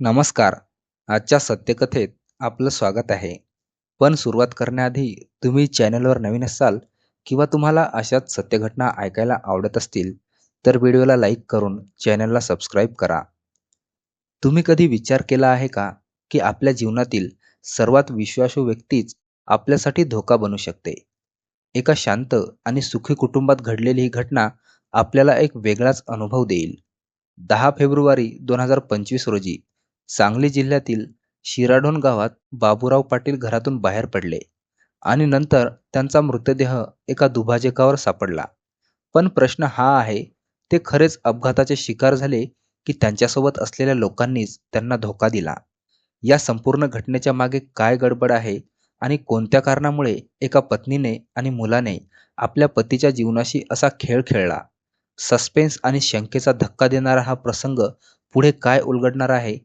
नमस्कार. आजच्या सत्यकथेत आपलं स्वागत आहे. पण सुरुवात करण्याआधी तुम्ही चॅनलवर नवीन असाल किंवा तुम्हाला अशाच सत्यघटना ऐकायला आवडत असतील तर व्हिडिओला लाईक करून चॅनलला सबस्क्राईब करा. तुम्ही कधी विचार केला आहे का की आपल्या जीवनातील सर्वात विश्वासू व्यक्तीच आपल्यासाठी धोका बनू शकते? एका शांत आणि सुखी कुटुंबात घडलेली ही घटना आपल्याला एक वेगळाच अनुभव देईल. दहा फेब्रुवारी दोन हजार पंचवीस रोजी सांगली जिल्ह्यातील शिराढोण गावात बाबूराव पाटील घरातून बाहेर पडले आणि नंतर त्यांचा मृतदेह एका दुभाजकावर सापडला. पण प्रश्न हा आहे ते खरेच अपघाताचे शिकार झाले की त्यांच्यासोबत असलेल्या लोकांनीच त्यांना धोका दिला? या संपूर्ण घटनेच्या मागे काय गडबड आहे आणि कोणत्या कारणामुळे एका पत्नीने आणि मुलाने आपल्या पतीच्या जीवनाशी असा खेळ खेळला? सस्पेन्स आणि शंकेचा धक्का देणारा हा प्रसंग पुढे काय उलगडणार आहे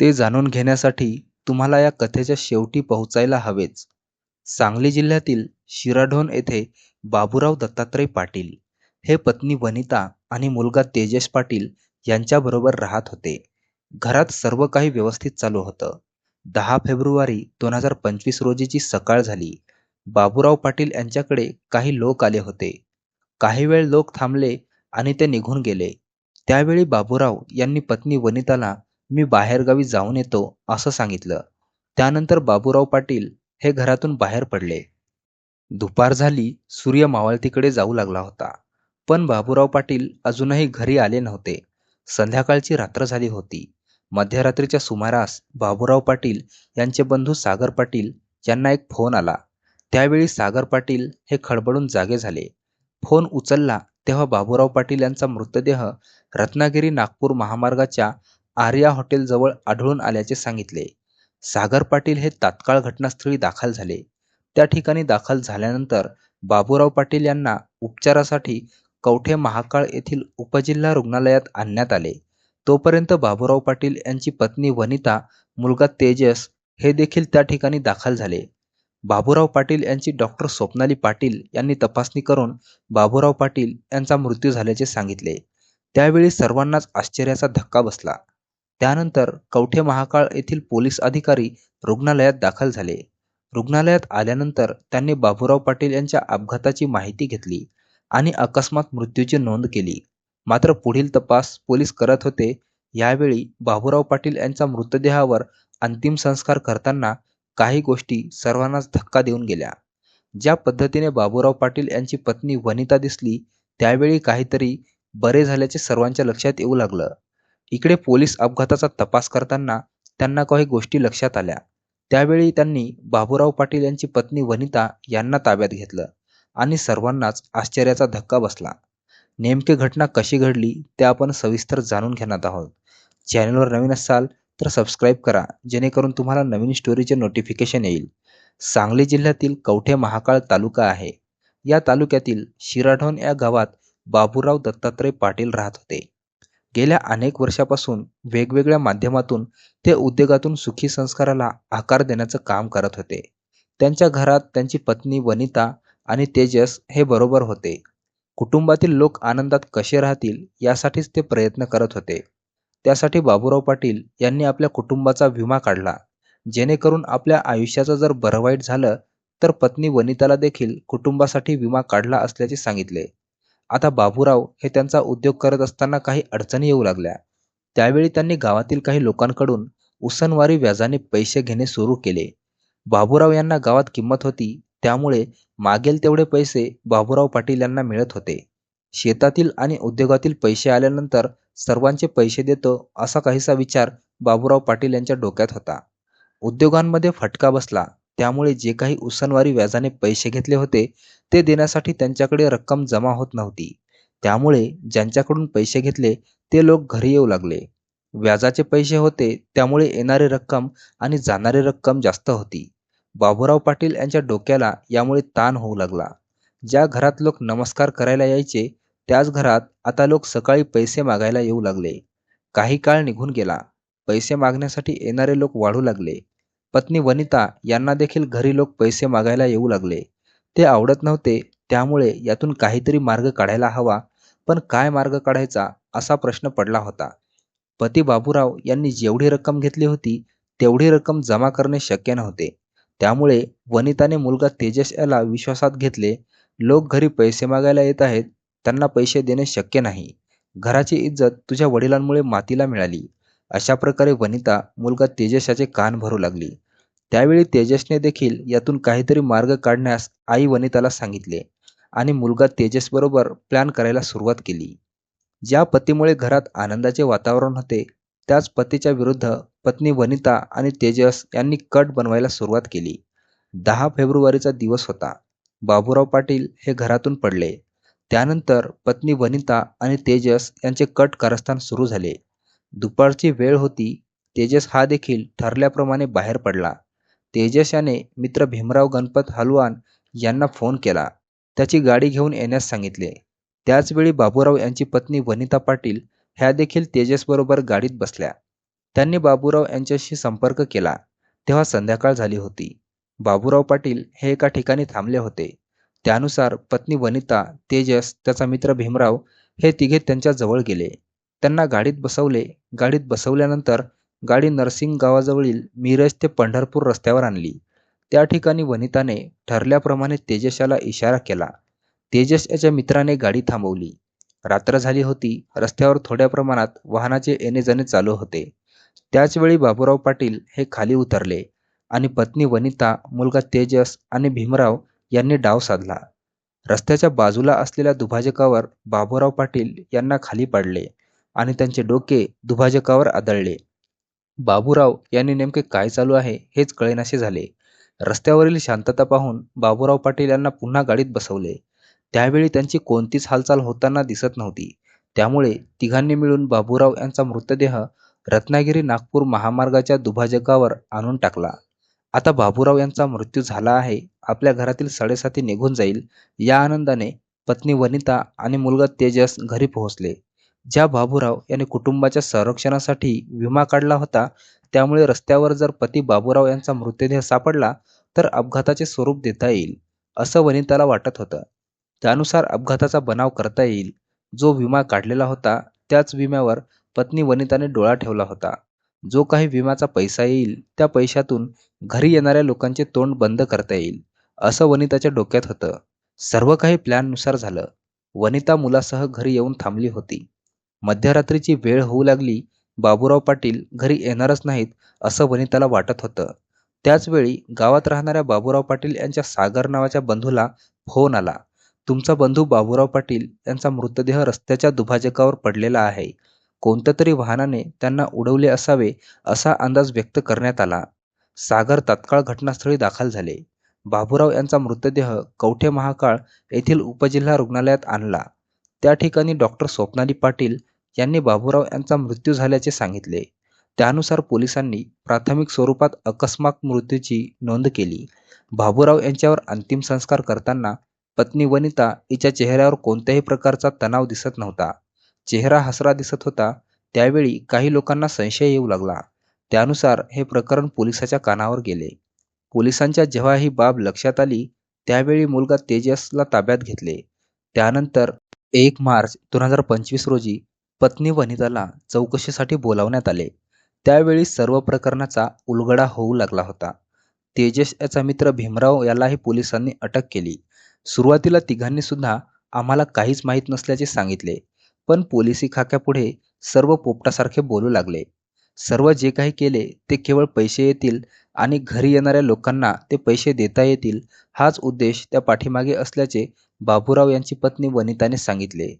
ते जाणून घेण्यासाठी तुम्हाला या कथेच्या शेवटी पोहोचायला हवेच. सांगली जिल्ह्यातील शिराढोण येथे बाबूराव दत्तात्रय पाटील हे पत्नी वनिता आणि मुलगा तेजस पाटील यांच्याबरोबर राहत होते. घरात सर्व काही व्यवस्थित चालू होतं. दहा फेब्रुवारी दोन हजार पंचवीस रोजीची सकाळ झाली. बाबूराव पाटील यांच्याकडे काही लोक आले होते. काही वेळ लोक थांबले आणि ते निघून गेले. त्यावेळी बाबूराव यांनी पत्नी वनिताला मी बाहेरगावी जाऊन येतो असं सांगितलं. त्यानंतर बाबूराव पाटील हे घरातून बाहेर पडले. दुपार झाली सूर्य मावळतीकडे जाऊ लागला होता. पण बाबूराव पाटील अजूनही घरी आले नव्हते. संध्याकाळची रात्र झाली होती. मध्यरात्रीच्या सुमारास बाबूराव पाटील यांचे बंधू सागर पाटील यांना एक फोन आला. त्यावेळी सागर पाटील हे खडबडून जागे झाले. फोन उचलला तेव्हा बाबूराव पाटील यांचा मृतदेह रत्नागिरी नागपूर महामार्गाच्या आर्या हॉटेलजवळ आढळून आल्याचे सांगितले. सागर पाटील हे तात्काळ घटनास्थळी दाखल झाले. त्या ठिकाणी दाखल झाल्यानंतर बाबूराव पाटील यांना उपचारासाठी कवठे महाकाळ येथील उपजिल्हा रुग्णालयात आणण्यात आले. तोपर्यंत बाबूराव पाटील यांची पत्नी वनिता मुलगा तेजस हे देखील त्या ठिकाणी दाखल झाले. बाबूराव पाटील यांची डॉक्टर स्वप्नाली पाटील यांनी तपासणी करून बाबूराव पाटील यांचा मृत्यू झाल्याचे सांगितले. त्यावेळी सर्वांनाच आश्चर्याचा धक्का बसला. त्यानंतर कवठे महाकाळ येथील पोलीस अधिकारी रुग्णालयात दाखल झाले. रुग्णालयात आल्यानंतर त्यांनी बाबूराव पाटील यांच्या अपघाताची माहिती घेतली आणि अकस्मात मृत्यूची नोंद केली. मात्र पुढील तपास पोलीस करत होते. यावेळी बाबूराव पाटील यांच्या मृतदेहावर अंतिम संस्कार करताना काही गोष्टी सर्वांनाच धक्का देऊन गेल्या. ज्या पद्धतीने बाबूराव पाटील यांची पत्नी वनिता दिसली त्यावेळी काहीतरी बरे झाल्याचे सर्वांच्या लक्षात येऊ लागलं. इकडे पोलीस अपघाताचा तपास करताना त्यांना काही गोष्टी लक्षात आल्या. त्यावेळी त्यांनी बाबूराव पाटील यांची पत्नी वनिता यांना ताब्यात घेतलं आणि सर्वांनाच आश्चर्याचा धक्का बसला. नेमकी घटना कशी घडली ते आपण सविस्तर जाणून घेणार आहोत. चॅनलवर नवीन असाल तर सबस्क्राईब करा जेणेकरून तुम्हाला नवीन स्टोरीचे नोटिफिकेशन येईल. सांगली जिल्ह्यातील कवठे महाकाळ तालुका आहे. या तालुक्यातील शिराढोण या गावात बाबूराव दत्तात्रय पाटील राहत होते. गेल्या अनेक वर्षापासून वेगवेगळ्या माध्यमातून ते उद्योगातून सुखी संस्काराला आकार देण्याचं काम करत होते. त्यांच्या घरात त्यांची पत्नी वनिता आणि तेजस हे बरोबर होते. कुटुंबातील लोक आनंदात कसे राहतील यासाठीच ते प्रयत्न करत होते. त्यासाठी बाबूराव पाटील यांनी आपल्या कुटुंबाचा विमा काढला. जेणेकरून आपल्या आयुष्याचं जर बरं वाईट झालं तर पत्नी वनिताला देखील कुटुंबासाठी विमा काढला असल्याचे सांगितले. आता बाबूराव हे त्यांचा उद्योग करत असताना काही अडचणी येऊ लागल्या. त्यावेळी त्यांनी गावातील काही लोकांकडून उसनवारी व्याजाने पैसे घेणे सुरू केले. बाबूराव यांना गावात किंमत होती त्यामुळे मागेल तेवढे पैसे बाबूराव पाटील यांना मिळत होते. शेतातील आणि उद्योगातील पैसे आल्यानंतर सर्वांचे पैसे देतो असा काहीसा विचार बाबूराव पाटील यांच्या डोक्यात होता. उद्योगांमध्ये फटका बसला. त्यामुळे जे काही उसनवारी व्याजाने पैसे घेतले होते ते देण्यासाठी त्यांच्याकडे रक्कम जमा होत नव्हती. त्यामुळे ज्यांच्याकडून पैसे घेतले ते लोक घरी येऊ लागले. व्याजाचे पैसे होते त्यामुळे येणारी रक्कम आणि जाणारी रक्कम जास्त होती. बाबूराव पाटील यांच्या डोक्याला यामुळे ताण होऊ लागला. ज्या घरात लोक नमस्कार करायला यायचे त्याच घरात आता लोक सकाळी पैसे मागायला येऊ लागले. काही काळ निघून गेला. पैसे मागण्यासाठी येणारे लोक वाढू लागले. पत्नी वनिता यांना देखील घरी लोक पैसे मागायला येऊ लागले. ते आवडत नव्हते त्यामुळे यातून काहीतरी मार्ग काढायला हवा. पण काय मार्ग काढायचा असा प्रश्न पडला होता. पती बाबूराव यांनी जेवढी रक्कम घेतली होती तेवढी रक्कम जमा करणे शक्य नव्हते. त्यामुळे वनिताने मुलगा तेजस याला विश्वासात घेतले लोक घरी पैसे मागायला येत आहेत त्यांना पैसे देणे शक्य नाही. घराची इज्जत तुझ्या वडिलांमुळे मातीला मिळाली. अशा प्रकारे वनिता मुलगा तेजशाचे कान भरू लागली. त्यावेळी तेजसने देखील यातून काहीतरी मार्ग काढण्यास आई वनिताला सांगितले आणि मुलगा तेजसबरोबर प्लॅन करायला सुरुवात केली. ज्या पतीमुळे घरात आनंदाचे वातावरण होते त्याच पतीच्या विरुद्ध पत्नी वनिता आणि तेजस यांनी कट बनवायला सुरुवात केली. दहा फेब्रुवारीचा दिवस होता. बाबूराव पाटील हे घरातून पडले. त्यानंतर पत्नी वनिता आणि तेजस यांचे कट कारस्थान सुरू झाले. दुपारची वेळ होती. तेजस हा देखील ठरल्याप्रमाणे बाहेर पडला. तेजस याने मित्र भीमराव गणपत हलवान यांना फोन केला. त्याची गाडी घेऊन येण्यास सांगितले. त्याचवेळी बाबूराव यांची पत्नी वनिता पाटील ह्या देखील तेजसबरोबर गाडीत बसल्या. त्यांनी बाबूराव यांच्याशी संपर्क केला. तेव्हा संध्याकाळ झाली होती. बाबूराव पाटील हे एका ठिकाणी थांबले होते. त्यानुसार पत्नी वनिता तेजस त्याचा मित्र भीमराव हे तिघे त्यांच्या जवळ गेले. त्यांना गाडीत बसवले. गाडीत बसवल्यानंतर गाडी नरसिंग गावाजवळील मिरज ते पंढरपूर रस्त्यावर आणली. त्या ठिकाणी वनिताने ठरल्याप्रमाणे तेजशाला इशारा केला. तेजस याच्या मित्राने गाडी थांबवली. रात्र झाली होती. रस्त्यावर थोड्या प्रमाणात वाहनाचे येणे जाणे चालू होते. त्याचवेळी बाबूराव पाटील हे खाली उतरले आणि पत्नी वनिता मुलगा तेजस आणि भीमराव यांनी डाव साधला. रस्त्याच्या बाजूला असलेल्या दुभाजकावर बाबूराव पाटील यांना खाली पाडले. आणि त्यांचे डोके दुभाजकावर आदळले. बाबूराव यांनी नेमके काय चालू आहे हेच कळेनासे झाले. रस्त्यावरील शांतता पाहून बाबूराव पाटील यांना पुन्हा गाडीत बसवले. त्यावेळी त्यांची कोणतीच हालचाल होताना दिसत नव्हती. त्यामुळे तिघांनी मिळून बाबूराव यांचा मृतदेह रत्नागिरी नागपूर महामार्गाच्या दुभाजकावर आणून टाकला. आता बाबूराव यांचा मृत्यू झाला आहे आपल्या घरातील साडेसाती निघून जाईल या आनंदाने पत्नी वनिता आणि मुलगा तेजस घरी पोहोचले. ज्या बाबूराव यांनी कुटुंबाच्या संरक्षणासाठी विमा काढला होता त्यामुळे रस्त्यावर जर पती बाबूराव यांचा मृतदेह सापडला तर अपघाताचे स्वरूप देता येईल असं वनिताला वाटत होतं. त्यानुसार अपघाताचा बनाव करता येईल. जो विमा काढलेला होता त्याच विम्यावर पत्नी वनिताने डोळा ठेवला होता. जो काही विम्याचा पैसा येईल त्या पैशातून घरी येणाऱ्या लोकांचे तोंड बंद करता येईल असं वनिताच्या डोक्यात होतं. सर्व काही प्लॅननुसार झालं. वनिता मुलासह घरी येऊन थांबली होती. मध्यरात्रीची वेळ होऊ लागली बाबूराव पाटील घरी येणारच नाहीत असं वनिताला वाटत होतं. त्याचवेळी गावात राहणाऱ्या बाबूराव पाटील यांच्या सागर नावाच्या बंधूला फोन आला. तुमचा बंधू बाबूराव पाटील यांचा मृतदेह रस्त्याच्या दुभाजकावर पडलेला आहे. कोणत्या तरी वाहनाने त्यांना उडवले असावे असा अंदाज व्यक्त करण्यात आला. सागर तात्काळ घटनास्थळी दाखल झाले. बाबूराव यांचा मृतदेह कवठे महाकाळ येथील उपजिल्हा रुग्णालयात आणला. त्या ठिकाणी डॉक्टर स्वप्नाली पाटील यांनी बाबूराव यांचा मृत्यू झाल्याचे सांगितले. त्यानुसार पोलिसांनी प्राथमिक स्वरूपात अकस्मात मृत्यूची नोंद केली. बाबूराव यांच्यावर अंतिम संस्कार करताना पत्नी वनिता हिच्या चेहऱ्यावर कोणत्याही प्रकारचा तणाव दिसत नव्हता. चेहरा हसरा दिसत होता. त्यावेळी काही लोकांना संशय येऊ लागला. त्यानुसार हे प्रकरण पोलिसाच्या कानावर गेले. पोलिसांच्या जेव्हा ही बाब लक्षात आली त्यावेळी मुलगा तेजसला ताब्यात घेतले. त्यानंतर एक मार्च दोन हजार पंचवीस रोजी पत्नी वनिताला चौकशीसाठी बोलावण्यात आले. त्यावेळी सर्व प्रकरणाचा उलगडा होऊ लागला होता. तेजस याचा मित्र भीमराव यालाही पोलिसांनी अटक केली. सुरुवातीला तिघांनी सुद्धा आम्हाला काहीच माहीत नसल्याचे सांगितले पण पोलिसी खाक्यापुढे सर्व पोपटासारखे बोलू लागले. सर्व जे काही केले ते केवळ पैसे येतील आणि घरी येणाऱ्या लोकांना ते पैसे देता येतील हाच उद्देश त्या पाठीमागे असल्याचे बाबूराव यांची पत्नी वनिताने सांगितले.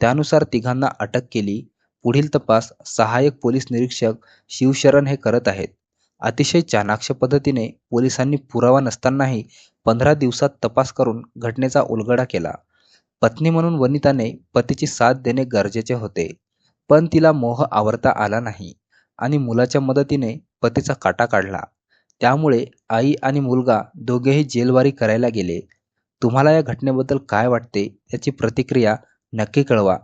त्यानुसार तिघांना अटक केली. पुढील तपास सहाय्यक पोलीस निरीक्षक शिवशरण हे करत आहेत. अतिशय चाणाक्ष पद्धतीने पोलिसांनी पुरावा नसतानाही पंधरा दिवसात तपास करून घटनेचा उलगडा केला. पत्नी म्हणून वनिताने पतीची साथ देणे गरजेचे होते. पण तिला मोह आवरता आला नाही आणि मुलाच्या मदतीने पतीचा काटा काढला. त्यामुळे आई आणि मुलगा दोघेही जेलवारी करायला गेले. तुम्हाला या घटनेबद्दल काय वाटते याची प्रतिक्रिया नक्की कळवा.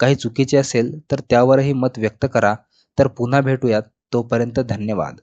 काही चुकीचे असेल तर त्यावरही मत व्यक्त करा. तर पुन्हा भेटूयात. तोपर्यंत धन्यवाद.